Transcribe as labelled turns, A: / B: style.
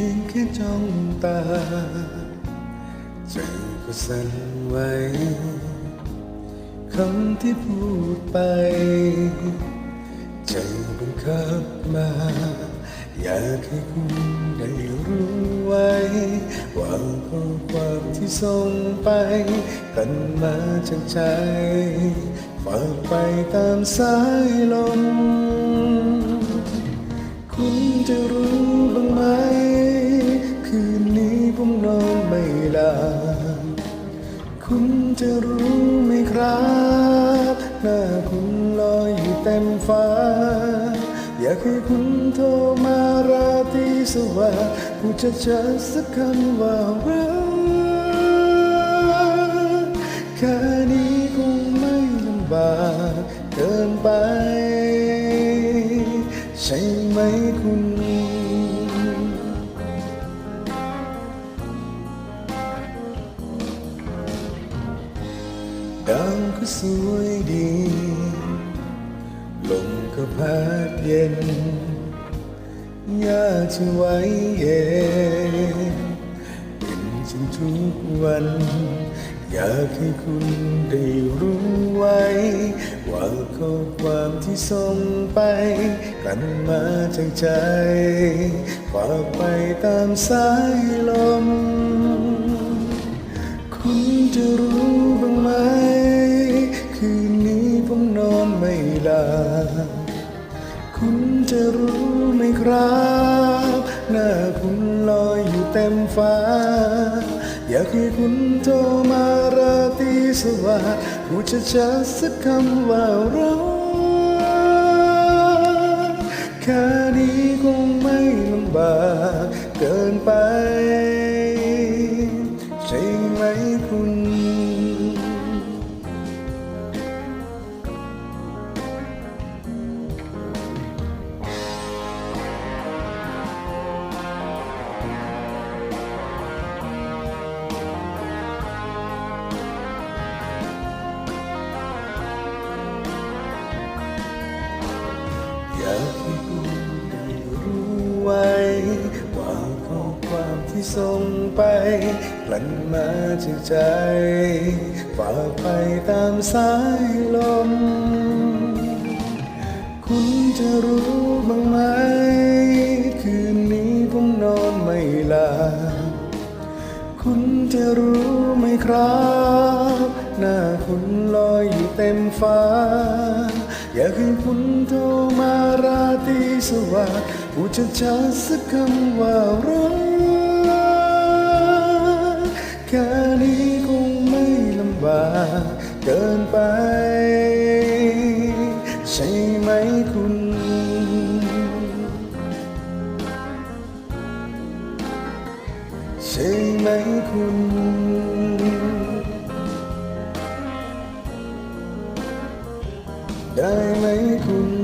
A: พียงแค่จ้องตาใจก็สั่นไหวคำที่พูดไป ใจบังคับมา อยากให้คุณได้รู้ไว้ว่าข้อความที่ส่งไปกันมาจากใจฝากไปตามสายลมคุณจะรู้บ้างไหม จะรู้ไหมครับหน้าคุณลอยอยู่เต็มฟ้า อยากให้คุณโทรมาราตรีสวัสดิ์ผู้จะเจอสักคำว่ารักแค่นี้คงไม่ลำบากเกินไป ใช่ไหมคุณ ดาวก็สวยดี ลมก็พัดเย็นหญ้าที่ไว้เย็นเป็นจริงทุกวัน อยากให้คุณได้รู้ไว้ ว่าข้อความที่ส่งไปกันมาจากใจฝากไปตามสายลม คุณจะรู้ ลับคุณจะรู้ไหมครับ หน้าคุณลอยอยู่เต็มฟ้า อยากให้คุณโทรมาราตรีสวัสดิ์พูดชัดๆสักคำว่ารักแค่นี้คงไม่ลำบากเกินไป ใช่ไหมคุณ ที่ส่งไปกลั่นมาจากใจฝากไปตามสายลม คุณจะรู้บ้างไหม คืนนี้ผมนอนไม่หลับคุณจะรู้ไหมครับ หน้าคุณลอยอยู่เต็มฟ้า อยากให้คุณโทรมาราตรีสวัสดิ์พูดชัดๆสักคำว่ารัก เกินไป ใช่ไหมคุณใช่ไหมคุณได้ไหมคุณ